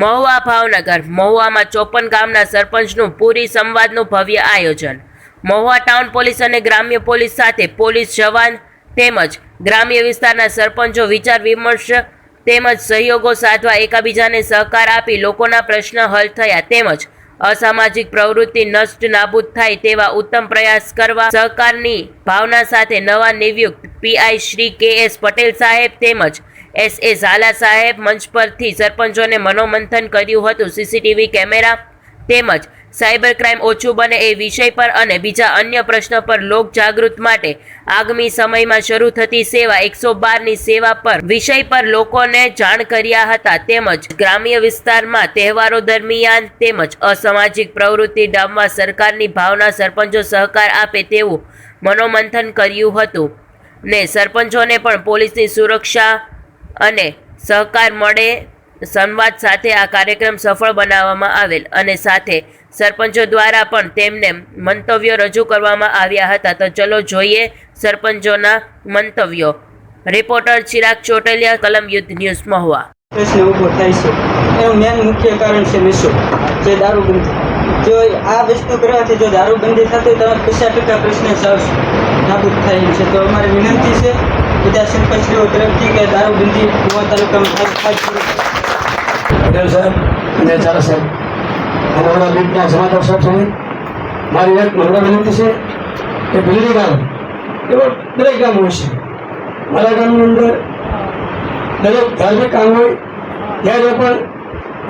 મહુવા ભાવનગર, મહુવામાં ચોપન ગામના સરપંચનું પૂરી સંવાદનું ભવ્ય આયોજન. મહુવા ટાઉન પોલીસ અને ગ્રામ્ય પોલીસ સાથે પોલીસ જવાન તેમજ ગ્રામ્ય વિસ્તારના સરપંચો વિચાર વિમર્શ તેમજ સહયોગો સાધવા એકબીજાને સહકાર આપી લોકોના પ્રશ્ન હલ થયા તેમજ અસામાજિક પ્રવૃત્તિ નષ્ટ નાબૂદ થાય તેવા ઉત્તમ પ્રયાસ કરવા સહકારની ભાવના સાથે નવા નિયુક્ત પીઆઈ શ્રી કે એસ પટેલ સાહેબ તેમજ એસ એ ઝાલા સાહેબ મંચ પરથી સરપંચોને મનોમંથન કર્યું હતું. સીસીટીવી કેમેરા તેમજ સાયબર ક્રાઇમ ઓછું બને એ વિષય પર અને બીજા અન્ય પ્રશ્ન પર લોક જાગૃત માટે આગામી સમયમાં શરૂ થતી સેવા એકસો બારની સેવા પર વિષય પર લોકોને જાણ કર્યા હતા. તેમજ ગ્રામ્ય વિસ્તારમાં તહેવારો દરમિયાન તેમજ અસામાજિક પ્રવૃત્તિ ડામવા સરકારની ભાવના સરપંચો સહકાર આપે તેવું મનોમંથન કર્યું હતું ને સરપંચોને પણ પોલીસની સુરક્ષા અને સહકાર મળે, સંવાદ સાથે આ કાર્યક્રમ સફળ બનાવવામાં આવેલ અને સાથે સરપંચો દ્વારા પણ તેમને મંતવ્યો રજૂ કરવામાં આવ્યા હતા. તો ચલો જોઈએ સરપંચોના મંતવ્યો. રિપોર્ટર ચિરાગ ચોટલિયા, કલમ યુદ્ધ ન્યૂઝ, મહુવા. પ્રશ્ન ઊભો થાય છે. એનું મેન મુખ્ય કારણ છે નશો જે દારૂબંધી. જો આ વસ્તુ કરવાથી જો દારૂબંધી થતી તો પચાસ ટકા પ્રશ્ન સાવ નાબૂદ થાય છે. તો અમારી વિનંતી છે બધા સરપંચીઓ તરફથી કે દારૂબંધી કુવા તાલુકામાં પટેલ સાહેબ અને ચારા સાહેબ. અમારા બીટના સમાચાર સાહેબ સાહેબ. મારી એક નમ્ર વિનંતી છે કે બિલ્ડી ગામ, એવો દરેક ગામ હોય છે. મારા ગામની અંદર દરેક ધાર્મિક કામ હોય ત્યારે પણ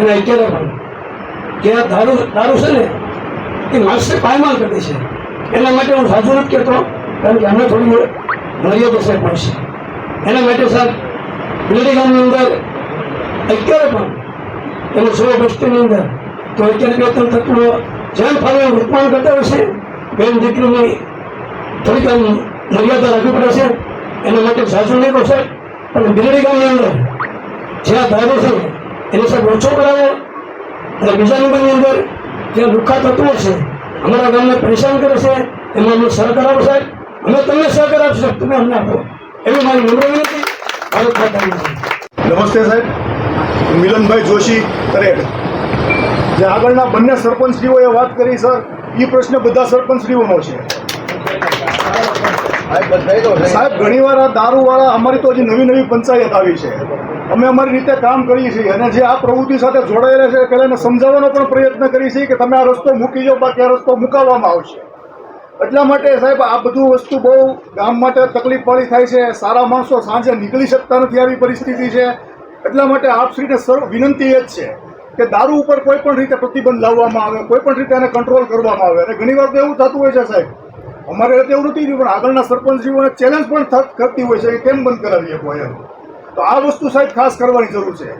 અને અત્યારે પણ કે દારૂ દારૂ છે ને, એ માણસને પાયમાલ કરે છે. એના માટે હું સાચું નથી કહેતો, કારણ કે અમે થોડી મર્યાદા સાહેબ હોય છે. એના માટે સાહેબ બિલ્ડી ગામની અંદર અત્યારે પણ એનું સો વસ્તુની અંદર તો અત્યારે બે ત્રણ તત્વો જેમ ફાવે એમ કરતા છે, બેન દીકરીની થોડીક આમ મર્યાદા રાખવી પડે છે. એના માટે સાચું નહીં કહો સાહેબ પણ બિલડી ગામની અંદર જે આ ધારો છે, એને સાહેબ ઓછો કરાવો. અને બીજા નંબરની અંદર જે લુખા તત્વો છે, અમારા ગામને પરેશાન કરે છે, એમાં અમને સર કરાવો સાહેબ. અમે તમને સહકાર આપશું, તમે અમને આપો. એવી મારી નમ્ર વિનંતી. ભારત માતાની નમસ્તે સાહેબ. મિલનભાઈ જોશી, તરેડ. જે આગળના બંને સરપંચશ્રીઓએ વાત કરી, સર એ પ્રશ્ન બધા સરપંચશ્રીઓનો છે. સાહેબ, ઘણીવાર આ દારૂવાળા અમારી તો હજી નવી નવી પંચાયત આવી છે. અમે અમારી રીતે કામ કરીએ છીએ અને જે આ પ્રવૃત્તિ સાથે જોડાયેલા છે પહેલાં સમજાવવાનો પણ પ્રયત્ન કરીએ છીએ કે તમે આ રસ્તો મૂકી જાઓ બાકી આ રસ્તો મુકાવવામાં આવશે. એટલા માટે સાહેબ આ બધું વસ્તુ બહુ ગામ માટે તકલીફ વાળી થાય છે. સારા માણસો સાંજે નીકળી શકતા નથી આવી પરિસ્થિતિ છે. એટલા માટે આપશ્રીને સર્વ વિનંતી એ જ છે કે દારૂ ઉપર કોઈ પણ રીતે પ્રતિબંધ લાવવામાં આવે, કોઈ પણ રીતે એને કંટ્રોલ કરવામાં આવે. અને ઘણી વાર તો એવું થતું હોય છે સાહેબ, અમારે એવું નથી થયું પણ આગળના સરપંચજીઓને ચેલેન્જ પણ કરતી હોય છે કે કેમ બંધ કરાવીએ કોઈ એમ. તો આ વસ્તુ સાહેબ ખાસ કરવાની જરૂર છે.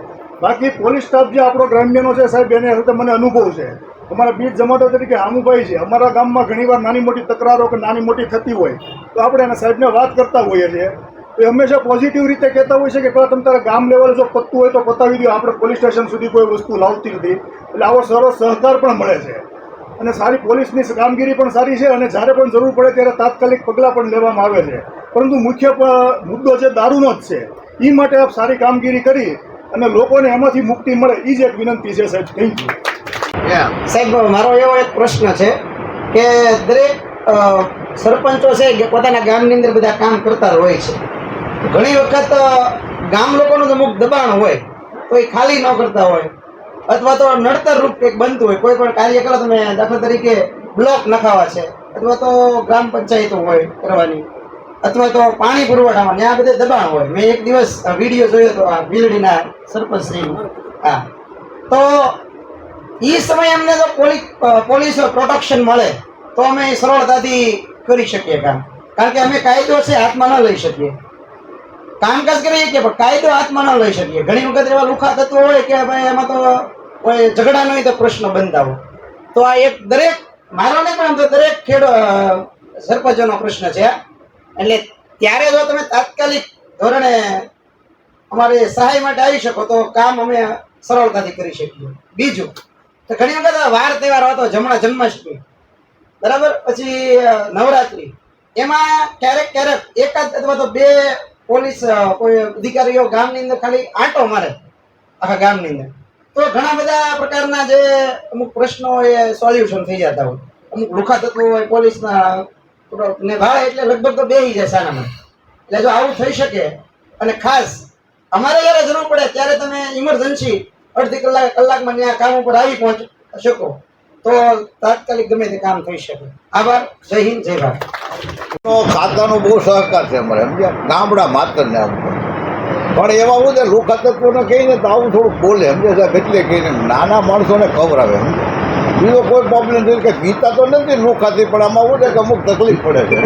બાકી પોલીસ સ્ટાફ જે આપણો ગ્રામ્યનો છે સાહેબ, એને મને અનુભવ છે. અમારા બીજ જમાટો તરીકે હામુભાઈ છે. અમારા ગામમાં ઘણીવાર નાની મોટી તકરારો કે નાની મોટી થતી હોય, તો આપણે એના સાહેબને વાત કરતા હોઈએ છીએ. તો એ હંમેશા પોઝિટિવ રીતે કહેતા હોય છે કે પહેલાં તમે તારા ગામ લેવલે જો પતતું હોય તો પતાવી દો, આપણે પોલીસ સ્ટેશન સુધી કોઈ વસ્તુ લાવતી નથી. એટલે આવો સારો સહકાર પણ મળે છે. અને સારી પોલીસની કામગીરી પણ સારી છે અને જ્યારે પણ જરૂર પડે ત્યારે તાત્કાલિક પગલાં પણ લેવામાં આવે છે. પરંતુ મુખ્ય મુદ્દો છે દારૂનો જ છે. એ માટે આપ સારી કામગીરી કરી અને લોકોને એમાંથી મુક્તિ મળે એ જ એક વિનંતી છે સાહેબ. થેન્ક યુ સાહેબ મારો એવો એક પ્રશ્ન છે કે દરેક સરપંચો છે કે પોતાના ગામની અંદર બધા કામ કરતા હોય છે. ઘણી વખત ગામ લોકોનું અમુક દબાણ હોય તો એ ખાલી ન કરતા હોય, અથવા તો નડતર રૂપ કંઈક બનતું હોય, કોઈ પણ કાર્ય કરો તમે દાખલા તરીકે બ્લોક નખાવા છે, અથવા તો ગ્રામ પંચાયતો હોય કરવાની, અથવા તો પાણી પુરવઠામાં ત્યાં બધે દબાણ હોય. મેં એક દિવસ વીડિયો જોયો હતો આ ભીલડીના સરપંચશ્રીનો. હા. તો એ સમયે અમને જો પોલીસ પોલીસ પ્રોટેક્શન મળે. તો અમે સરળતાથી કરી શકીએ કામ. કારણ કે અમે કાયદો છે, હાથમાં ન લઈ શકીએ. કામકાજ કરીએ કે કાયદો હાથમાં ન લઈ શકીએ. ઘણી વખત એવા લુખા તત્વો હોય કે ભાઈ એમાં તો કોઈ ઝઘડા નહીં, તો પ્રશ્ન હોય તો આ એક દરેક મારો ને પણ આમ તો દરેક ખેડો સરપંચોનો પ્રશ્ન છે એટલે ત્યારે જો તમે તાત્કાલિક ધોરણે અમારે સહાય માટે આવી શકો, તો કામ અમે સરળતાથી કરી શકીએ. બીજું તો ઘણી વખત વાર તહેવાર હતો જમણા જન્માષ્ટમી. બરાબર? પછી નવરાત્રિ. એમાં ક્યારેક ક્યારેક એકાદ અથવા તો બે પોલીસ કોઈ અધિકારીઓ ગામની અંદર ખાલી આંટો મારે આખા ગામની અંદર. તો ઘણા બધા પ્રકારના જે અમુક પ્રશ્નો એ સોલ્યુશન થઈ જતા હોય. અમુક લુખા તત્વો હોય પોલીસના ને ભાઈ એટલે લગભગ તો બેહી જાય સારામાં એટલે જો આવું થઈ શકે, અને ખાસ અમારે જ્યારે જરૂર પડે, ત્યારે તમે ઇમરજન્સી અડધી કલાક, કલાકમાં ત્યાં કામ ઉપર આવી પહોંચ. શકો તો તાત્કાલિક ગમે તે કામ થઈ શકે. આભાર. જય હિન્દ, જય ભારત. નો ખાતાનો બહુ સહકાર છે અમારે. સમજ્યા ગામડા માત્ર ને આમ પણ એવા હું તત્વોને કહીને તો આવું થોડુંક બોલે. સમજે છે એટલે કહીને નાના માણસોને ખબર આવે. સમજે બીજો કોઈ પ્રોબ્લેમ નથી. કે ગીતા તો નથી લુખાથી પણ આમાં શું છે કે અમુક તકલીફ પડે છે.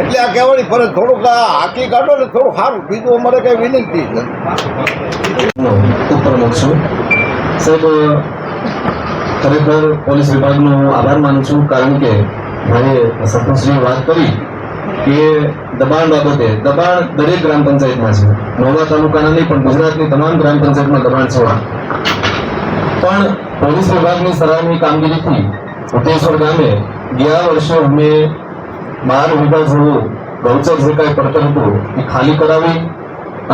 એટલે આ કહેવાની ફરજ થોડુંક આ હાકી કાઢો ને થોડું સારું. બીજું અમારે કઈ વિનંતી છે ઉપપ્રમુખ છું. સાહેબ ખરેખર પોલીસ વિભાગનો આભાર માનું છું, કારણ કે મારે સરપંચની વાત કરી કે દબાણ બાબતે, દબાણ દરેક ગ્રામ પંચાયતમાં છે. નોવા તાલુકાના નહીં, પણ ગુજરાતની તમામ ગ્રામ પંચાયતમાં દબાણ છે. પણ પોલીસ વિભાગની સરાહની કામગીરીથી ઉત્તેશ્વર ગામે ગયા વર્ષે અમે બાર વીઘા જેવું ગૌચર જે કાંઈ પડતર હતું એ ખાલી કરાવી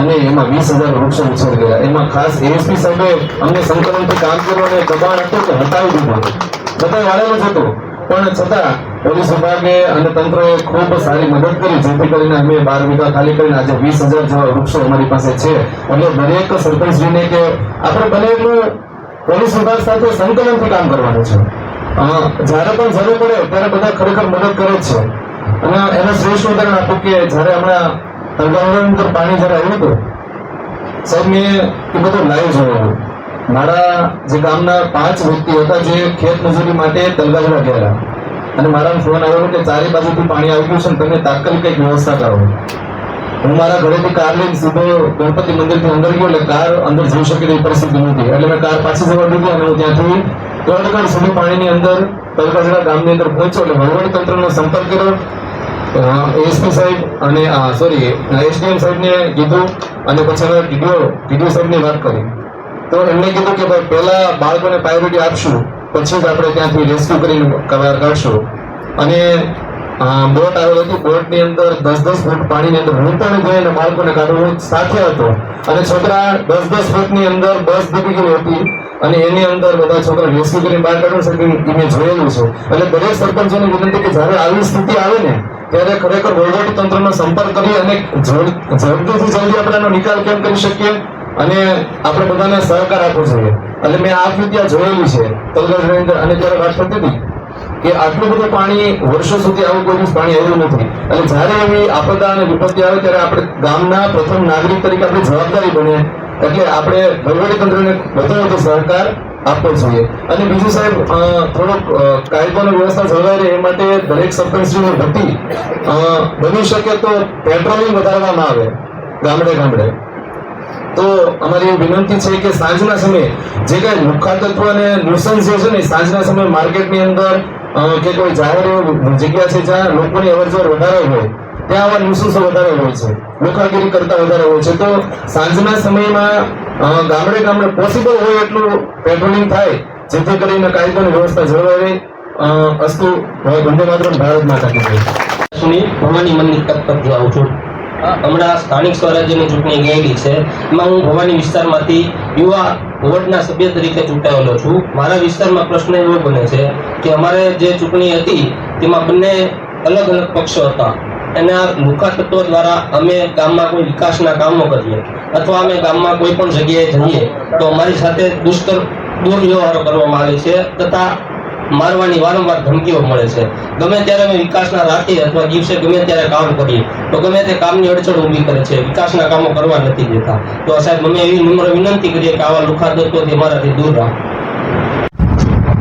અને એમાં વીસ હજાર વૃક્ષો ઉછેર ગયા એમાં ખાસ એએસપી સાહેબે અમને સંકલનથી કામ કર્યું અને દબાણ હતું કે હટાવી દીધું બધા વાળેલો જ હતો. પણ છતાં પોલીસ વિભાગે અને તંત્રએ ખૂબ સારી મદદ કરી, જેથી કરીને અમે બાર વીઘા ખાલી કરીને આજે વીસ હજાર જેવા વૃક્ષો અમારી પાસે છે. એટલે દરેક સરપંચજીને કે આપણે બને એટલું પોલીસ વિભાગ સાથે સંકલનથી કામ કરવાનું છે. જ્યારે પણ જરૂર પડે ત્યારે બધા ખરેખર મદદ કરે છે. અને એને શ્રેષ્ઠ ઉદાહરણ આપું કે જ્યારે હમણાં તળગાવની અંદર પાણી જ્યારે આવ્યું હતું, સાહેબ, મેં એ બધું લાઈવ જોયું. મારા જે ગામના પાંચ વ્યક્તિ હતા જે ખેત મજૂરી માટે તલગાજરા ગયેલા અને મારા ફોન આવ્યો કે ચારે બાજુથી પાણી આવી ગયું છે ને તમે તાત્કાલિક કંઈક વ્યવસ્થા કરો. હું મારા ઘરેથી કાર લઈને સીધો ગણપતિ મંદિરથી અંદર ગયો એટલે કાર અંદર જઈ શકે તેવી પરિસ્થિતિ નથી એટલે મેં કાર પાછી જવા દીધી અને હું ત્યાંથી કલાક સુધી પાણીની અંદર તલકાજડા ગામની અંદર પહોંચ્યો એટલે વહીવટી તંત્રનો સંપર્ક કર્યો. એસપી સાહેબ અને સોરી એસડીએમ સાહેબને કીધું અને પછી અમે ટીડીઓ ટીડીઓ સાહેબની વાત કરી. તો એમને કીધું કે ભાઈ પહેલા બાળકોને પ્રાયોરિટી આપશું, પછી જ આપણે ત્યાંથી રેસ્ક્યુ કરીને કવર કરશું અને બોટ આવેલ હતી બોટની અંદર દસ દસ ફૂટ પાણીની અંદર હું પણ ગઈ અને બાળકોને કાઢું સાથે હતો. અને છોકરા દસ દસ ફૂટની અંદર બસ ડૂબી ગઈ હતી અને એની અંદર બધા છોકરા રેસ્ક્યુ કરીને બહાર કાઢવું શકે મેં જોયેલું છે. એટલે દરેક સરપંચોને વિનંતી કે જ્યારે આવી સ્થિતિ આવે ને, ત્યારે ખરેખર વહીવટી તંત્રનો સંપર્ક કરી અને જલ્દીથી જલ્દી આપણે એનો નિકાલ કેમ કરી શકીએ અને આપણે બધાને સહકાર આપવો જોઈએ. એટલે મેં આ ત્યાં જોયેલી છે. તલગઢની અંદર અને ત્યારે વાત થતી હતી? કે આટલું બધું પાણી વર્ષો સુધી આવું કોઈ પાણી આવ્યું નથી. અને જ્યારે એવી આપદા અને વિપત્તિ આવે ત્યારે આપણે ગામના પ્રથમ નાગરિક તરીકે આપણી જવાબદારી બને. એટલે આપણે વહીવટી તંત્રને વધુ વધુ સહકાર આપવો જોઈએ. અને બીજું સાહેબ થોડોક અ, વ્યવસ્થા જળવાઈ રહે એ માટે દરેક સરપંચની અ, બની શકે તો પેટ્રોલિંગ વધારવામાં આવે ગામડે ગામડે. તો અમારી એવી વિનંતી છે કે સાંજના સમયે જે કઈ મુખ્ય તત્વ અને નુસન્સ જે છે ને સાંજના સમયે માર્કેટની અંદર કે કોઈ જાહેર જગ્યા છે જ્યાં લોકોની અવરજવર વધારે હોય, ત્યાં આવા નુસુસો વધારે હોય છે. લોખાગીરી કરતા વધારે હોય છે. તો સાંજના સમયમાં ગામડે ગામડે પોસિબલ હોય એટલું પેટ્રોલિંગ થાય, જેથી કરીને કાયદોની વ્યવસ્થા જળવાઈ રહે. અસ્તુ વંદે માતરમ, ભારત માતા ભવાની મંદિર પરથી આવું છું. હમણાં સ્થાનિક સ્વરાજ્યની ચૂંટણી ગયેલી છે. એમાં હું ભવાની વિસ્તારમાંથી યુવા વોર્ડના સભ્ય તરીકે ચૂંટાયેલો છું. મારા વિસ્તારમાં પ્રશ્ન એવો બને છે કે અમારે જે ચૂંટણી હતી, તેમાં બંને અલગ અલગ પક્ષો હતા. એના લુકા તત્વો દ્વારા અમે ગામમાં કોઈ વિકાસના કામો કરીએ અથવા અમે ગામમાં કોઈ પણ જગ્યાએ જઈએ, તો અમારી સાથે દુષ્કર દુર્વ્યવહારો કરવામાં આવે છે તથા મારવાની વારંવાર ધમકીઓ મળે છે. ગમે ત્યારે અમે વિકાસના રાતે અથવા દિવસે ગમે ત્યારે કામ કરીએ, તો ગમે તે કામની અડચણ ઊભી કરે છે. વિકાસના કામો કરવા નથી દેતા. તો સાહેબ અમે એવી નમ્ર વિનંતી કરીએ કે આવા લુખા તત્વોથી અમારાથી દૂર રાખો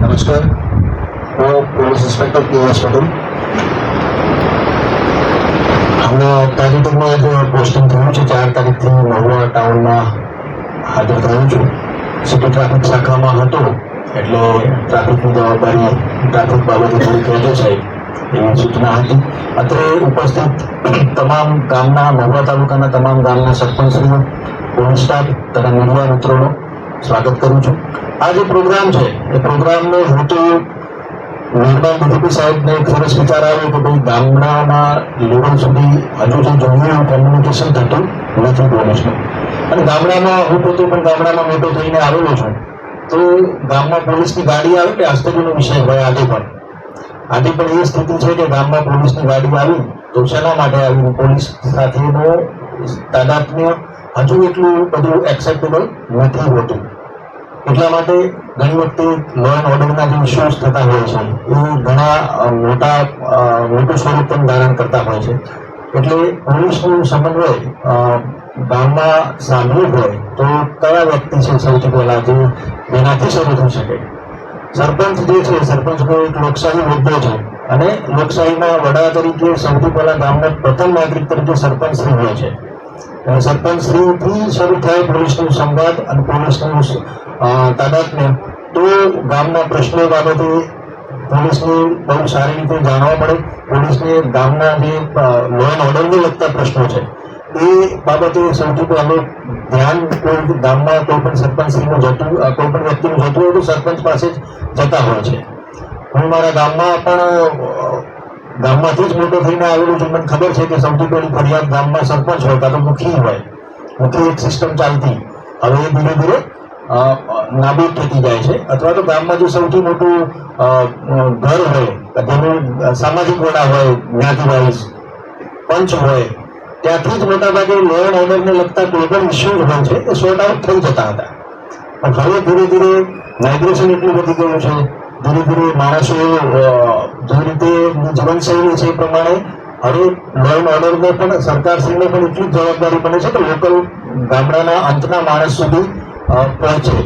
નમસ્કાર. હું પોલીસ ઇન્સ્પેક્ટર પીએસ પટેલ. હમણાં તાજેતરમાં જે પોસ્ટિંગ થયું છે. ચાર તારીખથી મહુવા ટાઉનમાં હાજર થયું છું. સિટી ટ્રાફિક શાખામાં હતો. એટલે ટ્રાફિકની જવાબદારી ટ્રાફિક બાબતે થોડી કહેજો છે એવી સૂચના હતી. અત્રે ઉપસ્થિત તમામ ગામના મહુવા તાલુકાના તમામ ગામના સરપંચશ્રીઓ પૂર્ણ સ્ટાફ તથા મીડિયા મિત્રોનો સ્વાગત કરું છું. આ જે પ્રોગ્રામ છે, એ પ્રોગ્રામનો હેતુ નિર્મલ ડીજીપી સાહેબને એક સરસ વિચાર આવ્યો કે ભાઈ ગામડાના લેવલ સુધી હજુ જે જોઈએ કોમ્યુનિકેશન થતું નથી પોલીસનું. અને ગામડામાં, હું પોતે પણ ગામડામાં મોટો થઈને આવેલો છું. તો ગામમાં પોલીસની ગાડી આવે કે આશ્ચર્યનો વિષય હોય આજે પણ. આજે પણ એ સ્થિતિ છે કે ગામમાં પોલીસની ગાડી આવી તો શેના માટે આવી પોલીસ સાથેનો તાદાત્મ્ય હજુ એટલું બધું એક્સેપ્ટેબલ નથી હોતું. એટલા માટે ઘણી વખતે લો એન્ડ ઓર્ડરના જે ઇસ્યુઝ થતા હોય છે, એ ઘણા મોટા મોટું સ્વરૂપ પણ ધારણ કરતા હોય છે. એટલે પોલીસનું સમન્વય ગામમાં સાંભળવું હોય તો કયા વ્યક્તિ છે સૌથી પહેલા જે જેનાથી શરૂ થઈ શકે? સરપંચ જે છે સરપંચ કોઈ એક લોકશાહી મુદ્દો છે અને લોકશાહીના વડા તરીકે સૌથી પહેલા ગામના પ્રથમ નાગરિક તરીકે સરપંચ શ્રી હોય છે. સરપંચ શ્રીથી શરૂ થાય પોલીસનું સંવાદ અને પોલીસનું તાદાત્મ્ય તો ગામના પ્રશ્નો બાબતે પોલીસને બહુ સારી રીતે જાણવા મળે. પોલીસને ગામના જે લો એન્ડ ઓર્ડરને લગતા પ્રશ્નો છે. એ બાબતે સૌથી પહેલું ધ્યાન કોઈ ગામમાં કોઈ પણ સરપંચ શ્રીનું જતું કોઈ પણ વ્યક્તિનું જતું હોય તો સરપંચ પાસે જ જતા હોય છે. હું મારા ગામમાં પણ ગામમાંથી જ મોટો થઈને આવેલું છું. મને ખબર છે કે સૌથી પહેલી ફરિયાદ ગામમાં સરપંચ હોય, કાં તો મુખી હોય. મુખી એક સિસ્ટમ ચાલતી. હવે એ ધીરે ધીરે નાબૂદ થતી જાય છે. અથવા તો ગામમાં જે સૌથી મોટું ઘર હોય, જેનું સામાજિક વડા હોય જ્ઞાતિ વાઇઝ પંચ હોય ત્યાંથી જ મોટાભાગે લો એન્ડ ઓર્ડરને લગતા કોઈ પણ ઇસ્યુઝ હોય છે, એ સોર્ટ આઉટ થઈ જતા હતા. પણ હવે ધીરે ધીરે માઇગ્રેશન એટલું વધી ગયું છે. ધીરે ધીરે માણસો જે રીતે જીવનશૈલી છે એ પ્રમાણે હવે લો એન્ડ ઓર્ડરને પણ, સરકારશ્રીને પણ એટલી જવાબદારી બને છે કે લોકલ ગામડાના અંતના માણસ સુધી પહોંચે.